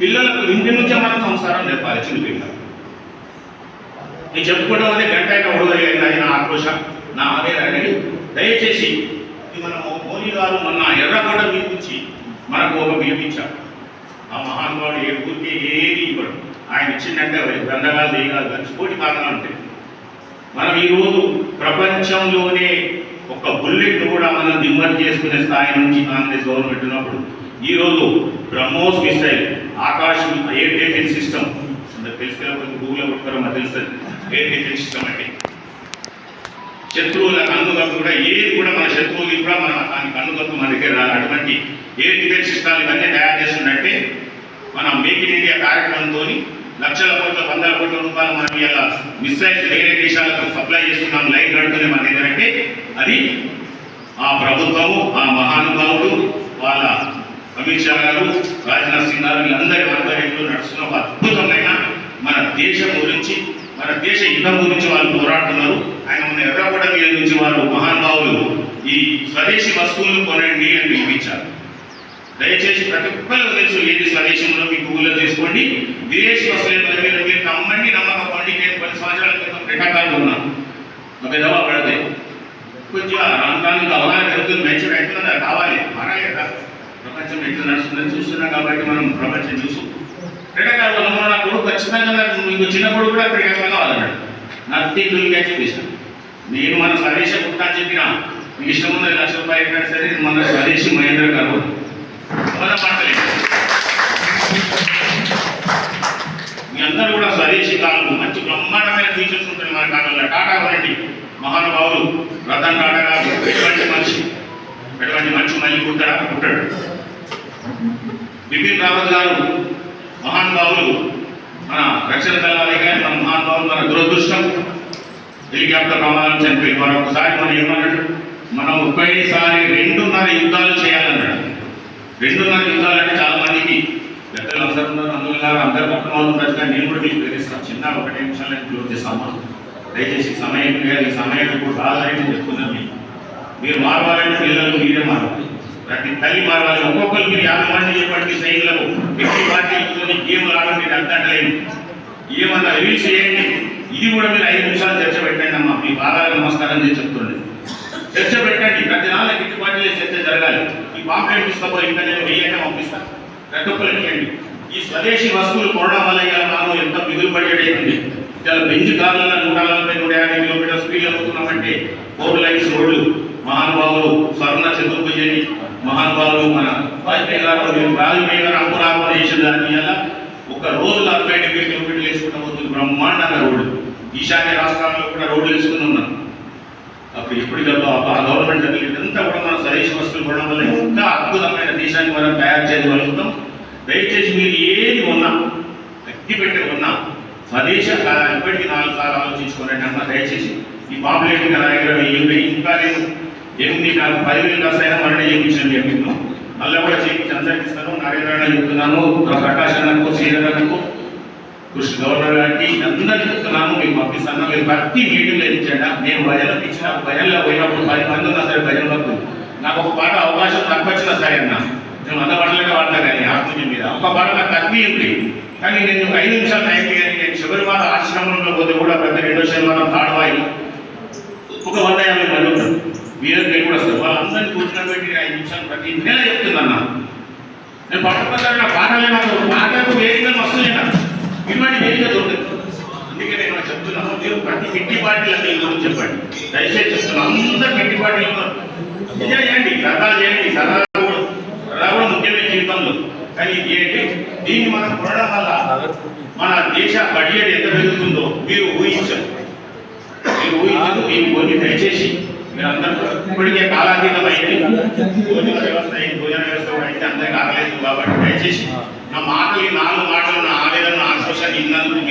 పిల్లలకు ఇంటి నుంచే మనం సంస్కారం నేర్పాలి చిన్న పిల్లలు నేను చెప్పుకోవడం అనే గంట అయినా ఉడగలేదు అది నా ఆక్రోషం నా ఆవేదనని దయచేసి ఇది మన మో- మోదీ గారు మొన్న ఎర్రగొండ పిలిపించి మనకు ఒక పిలిపించారు ఆ మహానుభావుడు ఏ ఊరికి ఏది ఇవ్వడు. ఆయన ఇచ్చిందంటే దండగాలు గ్రంథాలు కలిసిపోటీ కలిసి కారణాలు ఉంటాయి మనం ఈరోజు ప్రపంచంలోనే ఒక బుల్లెట్ కూడా మనం దిగుమతి చేసుకునే స్థాయి నుంచి కాంగ్రెస్ గవర్నమెంట్ ఉన్నప్పుడు ఈరోజు BrahMos missile Akash air defence system. తెలుసు కదా కొంచెం గూగుల్లో కొట్టుకోవడం మాకు తెలుస్తుంది. ఎయిర్ డిఫెన్స్ సిస్టమ్ అంటే. శత్రువుల కన్నుగప్పు కూడా ఏది కూడా మన శత్రువులు కూడా మన దాని కన్నుగప్పు మన దగ్గర అటువంటి ఎయిర్ డిఫెన్స్ సిస్టాలు ఇవన్నీ తయారు చేస్తుందంటే మన మేక్ ఇన్ ఇండియా కార్యక్రమంతో లక్షల కోట్ల వందల కోట్ల రూపాయలు మనం ఇలా మిసైల్స్ వేరే దేశాలకు సప్లై చేస్తున్నాం లైన్ నడుతుంది మన దగ్గర అంటే అది ఆ ప్రభుత్వము ఆ మహానుభావుడు వాళ్ళ అమిత్ షా గారు రాజ్నాథ్ సింగ్ గారు వీళ్ళందరి ఆధ్వర్యంలో నడుస్తున్న ఒక అద్భుతమైన మన దేశం గురించి మన దేశ యుద్ధం గురించి వాళ్ళు పోరాడుతున్నారు. ఆయన మన ఎర్రగొండ మీద నుంచి వారు మహానుభావులు. ఈ స్వదేశీ వస్తువులు కొనండి అని పిలిపించారు దయచేసి ప్రతి ఒక్కరు తెలుసు ఏది స్వదేశంలో మీ ఊళ్ళో తీసుకోండి. విదేశీ వస్తువులు మీరు మీరు నమ్మండి నమ్మకపోండి. నేను పది సంవత్సరాల క్రితం రికార్డు ఉన్నాను ఒక విధవా పడితే కొంచెం ఆ రాష్ట్రానికి అవగాహన పెరుగుతుంది మెచ్యూర్ అవుతుంది అది కావాలి మారాలి కదా ప్రపంచం ఎట్లా నడుస్తుందని చూస్తున్నాం కాబట్టి మనం ప్రపంచం చూసు క్రీడాకారులు ఉన్న నా కొడుకు ఖచ్చితంగా నాకు చిన్నప్పుడు కూడా క్రీడాకారులు కావాలన్నాడు. నాకు టీంగా చెప్పేసాను నేను మన స్వదేశ పుట్టా అని చెప్పిన మీకు ఇష్టం ఉన్న లక్ష రూపాయలు ఎక్కడైనా సరే మన స్వదేశీ మహేంద్ర గారు మన మాటలేదు మీ అందరూ కూడా స్వదేశీ కాలం మంచి బ్రహ్మాండమైన ఫీచర్స్ ఉంటుంది మన కాలంలో. టాటా వరండి మహానుభావులు రతన్ టాటా గారు. ఎటువంటి మనిషి ఎటువంటి మనిషి మళ్ళీ పుట్టాడా పుట్టాడు బిపిన్ రావత్ గారు మహానుభావులు మన రక్షణ దళాలే కానీ మన మహానుభావులు మన దురదృష్టం. హెలికాప్టర్ ప్రమాదం చనిపోయి మరొకసారి మనం ఏమన్నాడు మనం ఒకేసారి రెండున్నర యుద్ధాలు చేయాలన్నాడు. రెండున్నర యుద్ధాలు అంటే చాలా మందికి పెద్దలు అందరూ ఉన్నారు అందులో గారు అందరు పక్కన వాళ్ళు ఉన్నారు కానీ నేను కూడా మీకు బెదిరిస్తాను చిన్న ఒక నిమిషాలు నేను క్లోజ్ చేస్తాను దయచేసి సమయం ఈ సమయం ఇప్పుడు రాదని చెప్తున్నాను మీరు మారవాలంటే పిల్లలు మీరే మారాలి ప్రతి తల్లి మారవాలి ఒక్కొక్కరు మీరు యాభై మంది చెప్పండి సైనికులకు ఎట్టి పార్టీలతో గేమ్ ఆడండి అర్థట్లేదు ఏమన్నా రిలీజ్ చేయండి. ఇది కూడా మీరు ఐదు నిమిషాలు చర్చ పెట్టండి అమ్మా. మీ బాగా నమస్కారం చేసి చెప్తుండే చర్చ పెట్టండి. ప్రతి నాలుగు ఎట్టి పార్టీలో చర్చ జరగాలి. ఈ పాంప్లెట్ తీసుకోపోయి ఇంకా నేను వెయ్యంగా పంపిస్తాను ప్రతి ఒక్కరు ఈ స్వదేశీ వస్తువులు కొనడం వల్ల ఇలా మనం ఎంత మిగులు పడేటైంది ఇలా బెంచ్ కార్లలో నూట నలభై నూట యాభై కిలోమీటర్ స్పీడ్ అవుతున్నామంటే ఫోర్ లైన్స్ రోడ్లు. మహానుభావులు స్వర్ణ చతుర్భుజని మహానుభావులు మన వాజ్పేయి గారు మేము వాజ్పేయి గారు అంకురాపణ చేసిన దాని మీద ఒక రోజు అరవై డెబ్బై కిలోమీటర్లు వేసుకుంటూ పోతుంది బ్రహ్మాండంగా రోడ్డు. ఈశాన్య రాష్ట్రాల్లో కూడా రోడ్లు వేసుకుని ఉన్నాం అప్పుడు ఎప్పుడు ఆ గవర్నమెంట్ ఇదంతా కూడా మన స్వదేశీ వస్తువులు కొనడం వల్ల ఇంకా అద్భుతమైన దేశాన్ని మనం తయారు చేయగలుగుతాం దయచేసి మీరు ఏది ఉన్నా అగ్గి పెట్టి ఉన్నా స్వదేశ ఇప్పటికీ నాలుగు సార్లు ఆలోచించుకోనండి అన్న దయచేసి ఈ పాపులేషన్ కదా దగ్గర ఇంకా నేను ఎనిమిది నాకు పదివేలు కాసైనా మరణ చేయించండి చెప్పిను మళ్ళీ కూడా చేయించి అందరికి ఇస్తాను. నరేంద్ర చెప్తున్నాను ప్రకాశ్ అన్నకు శ్రీధర్ అన్నకు కృష్ణ గవర్నర్ గారికి అందరికి చెప్తున్నాను మీకు పంపిస్తాను. మీరు ప్రతి మీటింగ్లో ఇచ్చండి నేను భజనకు ఇచ్చిన భజనలో పోయినప్పుడు పది మంది ఉన్నా సరే భజనలకు నాకు ఒక పాట అవకాశం తక్కువ వచ్చినా సరే అన్న. నేను వంద పాటలుగా వాడతా కానీ ఆత్మీయ మీద. ఒక పాట నాకు తక్కువ కానీ నేను ఐదు నిమిషాలు టైం కానీ నేను శబరిమాల ఆశ్రమంలో పోతే కూడా ప్రతి రెండో శనివారం తాడవాయి ఒక వంద యాభై మంది ఉంటారు. మీరు నేను కూడా వస్తారు వాళ్ళందరినీ కూర్చోబెట్టి ఐదు నిమిషాలు ప్రతి నెల చెప్తుందన్నా. నేను పట్టుకుంటాను నా పాటలే నాకు పాటలకు వేదికలు వస్తున్నాయి ఇటువంటి వేదిక దొరకదు అందుకే నేను చెప్తున్నాను మీరు ప్రతి కిట్టి పార్టీల మీ గురించి చెప్పండి. దయచేసి చెప్తున్నాను అందరు కిట్టి పార్టీలు నిజం చేయండి సరదాలు చేయండి సరదా కూడా సరదా కూడా ముఖ్యమే జీవితంలో. కానీ ఇది ఏంటి? దీన్ని మనం కొనడం వల్ల మన దేశ బడ్జెట్ ఎంత పెరుగుతుందో మీరు ఊహించరు. మీరు ఊహించదు మీరు కొన్ని దయచేసి మీరు ఇప్పటికే కాలాతీతం భోజన వ్యవస్థ భోజన వ్యవస్థ కూడా అయితే అందరికీ ఆగలేదు కాబట్టి దయచేసి నా మాటలు నాలుగు మాటలు నా ఆవేదన ఆశ్వాసాన్ని ఇన్నందుకు